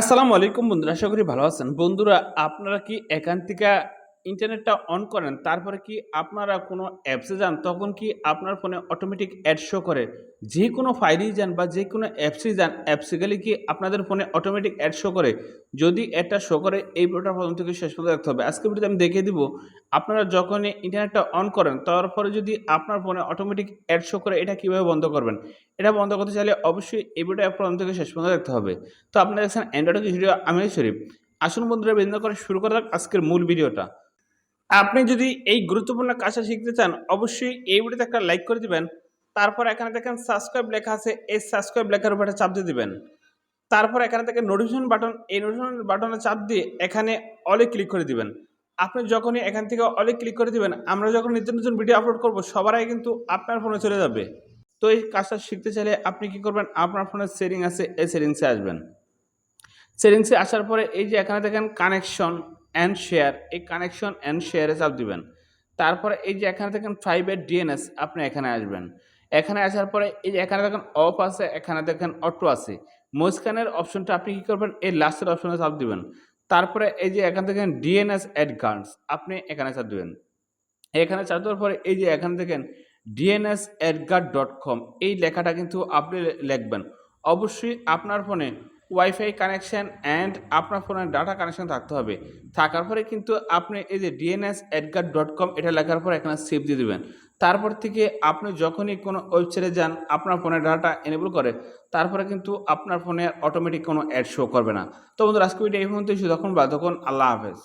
আসসালামু আলাইকুম বন্ধুরা আশা করি ভালো আছেন। বন্ধুরা আপনারা কি এখান থেকে ইন্টারনেটটা অন করেন, তারপরে কি আপনারা কোনো অ্যাপসে যান, তখন কি আপনার ফোনে অটোমেটিক অ্যাড শো করে। যে কোনো ফাইলেই যান বা যে কোনো অ্যাপসেই যান অ্যাপসে গেলে কি আপনাদের ফোনে অটোমেটিক অ্যাড শো করে। যদি এটা শো করে, এই ভিডিওটা প্রথম থেকে শেষ পর্যন্ত দেখতে হবে। আজকে ভিডিওতে আমি দেখিয়ে দিব, আপনারা যখনই ইন্টারনেটটা অন করেন, তারপরে যদি আপনার ফোনে অটোমেটিক অ্যাড শো করে, এটা কীভাবে বন্ধ করবেন? এটা বন্ধ করতে চাইলে অবশ্যই এই ভিডিওটা প্রথম থেকে শেষ পর্যন্ত দেখতে হবে। তো আপনারা দেখছেন অ্যান্ড্রয়েড ভিডিও আমি শরীফ আসুন বন্ধুরা বিন্দু করে শুরু করা যাক আজকের মূল ভিডিওটা আপনি যদি এই গুরুত্বপূর্ণ কাজটা শিখতে চান, অবশ্যই এই ভিডিওতে একটা লাইক করে দিবেন। তারপর এখানে দেখেন সাবস্ক্রাইব লেখা আছে, এই সাবস্ক্রাইব লেখার উপরে চাপ দিয়ে দিবেন। তারপর এখানে দেখেন নোটিফিকেশন বাটন এই নোটিফিকেশন বাটনে চাপ দিয়ে এখানে অলে ক্লিক করে দিবেন। আপনি যখনই এখান থেকে অলে ক্লিক করে দিবেন, আমরা যখন নিত্য নতুন ভিডিও আপলোড করব, সবার আগে কিন্তু আপনার ফোনে চলে যাবে। তো এই কাজটা শিখতে চাইলে আপনি কি করবেন, আপনার ফোনের সেটিং আছে, এই সেটিংসে আসবেন। সেটিংসে আসার পরে এই যে এখানে দেখেন কানেকশন অ্যান্ড শেয়ার এই কানেকশন অ্যান্ড শেয়ারে চাপ দিবেন। তারপরে এই যে এখানে দেখেন ফাইভের ডিএনএস আপনি এখানে আসবেন। এখানে আসার পরে এই যে এখানে দেখেন অফ আছে, এখানে দেখেন অটো আছে। মাঝখানের অপশনটা আপনি কী করবেন? এই লাস্টের অপশনে চাপ দিবেন। তারপরে এই যে এখান দেখেন ডিএনএস অ্যাড গার্ডস আপনি এখানে চাপ দিবেন। এখানে চাপ দেওয়ার পরে এই যে এখানে দেখেন ডিএনএস অ্যাডগার্ড ডট কম এই লেখাটা কিন্তু আপনি লিখবেন। অবশ্যই আপনার ফোনে ওয়াইফাই কানেকশান অ্যান্ড আপনার ফোনের ডাটা কানেকশান থাকতে হবে। থাকার পরে কিন্তু আপনি এই যে ডিএনএস অ্যাডগার ডট কম এটা লেখার পর এখানে সেভ দিয়ে দেবেন। তারপর থেকে আপনি যখনই কোনো ওয়েবসাইটে যান, আপনার ফোনের ডাটা এনেবল করে, তারপরে কিন্তু আপনার ফোনে অটোমেটিক কোনো অ্যাড শো করবে না। তো বন্ধুরা আজকে এই মুহূর্তে শুধু তখন বা তখন আল্লাহ হাফেজ।